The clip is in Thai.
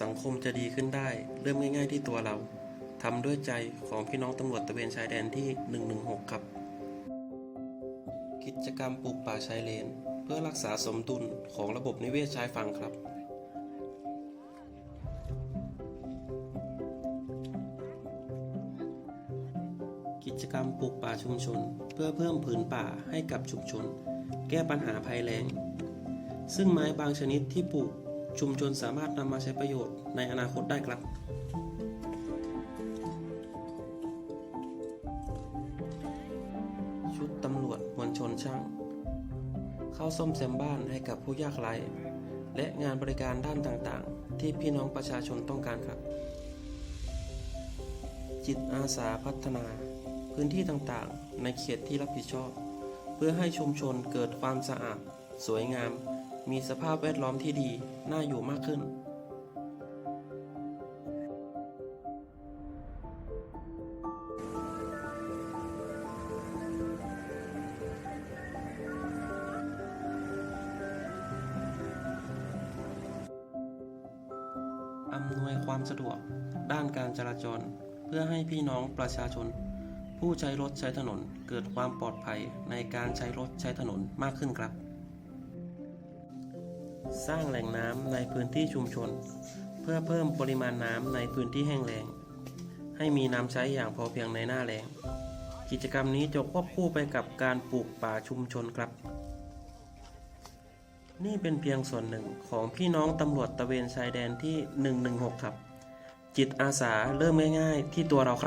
สังคมจะดีขึ้นได้ เริ่มง่าย ๆ ที่ตัวเราทำด้วยใจของพี่น้องตำรวจตะเวนชายแดนที่ 116 ครับ กิจกรรมปลูกป่าชายเลน เพื่อรักษาสมดุลของระบบนิเวศชายฝั่งครับกิจกรรมปลูกป่าชุมชน เพื่อเพิ่มผืนป่าให้กับชุมชน แก้ปัญหาภัยแล้ง ซึ่งไม้บางชนิดที่ปลูก ชุมชนสามารถนำมาใช้ประโยชน์ในอนาคตได้ครับ ชุดตำรวจมวลชนช่าง เข้าซ่อมแซมบ้านให้กับผู้ยากไร้และงานบริการด้านต่างๆ ที่พี่น้องประชาชนต้องการครับ จิตอาสาพัฒนา พื้นที่ต่างๆ ในเขตที่รับผิดชอบ เพื่อให้ชุมชนเกิดความสะอาด สวยงาม มีสภาพแวดล้อมที่ดี น่าอยู่มากขึ้น อำนวยความสะดวกด้านการจราจร เพื่อให้พี่น้องประชาชน ผู้ใช้รถใช้ถนนเกิดความปลอดภัยในการใช้รถใช้ถนนมากขึ้นครับ สร้างแหล่งน้ำในพื้นที่ชุมชน เพื่อเพิ่มปริมาณน้ำในพื้นที่แห้งแล้ง ให้มีน้ำใช้อย่างพอเพียงในหน้าแล้ง กิจกรรมนี้จะควบคู่ไปกับการปลูกป่าชุมชนครับ นี่เป็นเพียงส่วนหนึ่งของพี่น้องตำรวจตะเวนชายแดนที่ 116 ครับ จิตอาสาเริ่มง่าย ๆ ที่ตัวเราครับ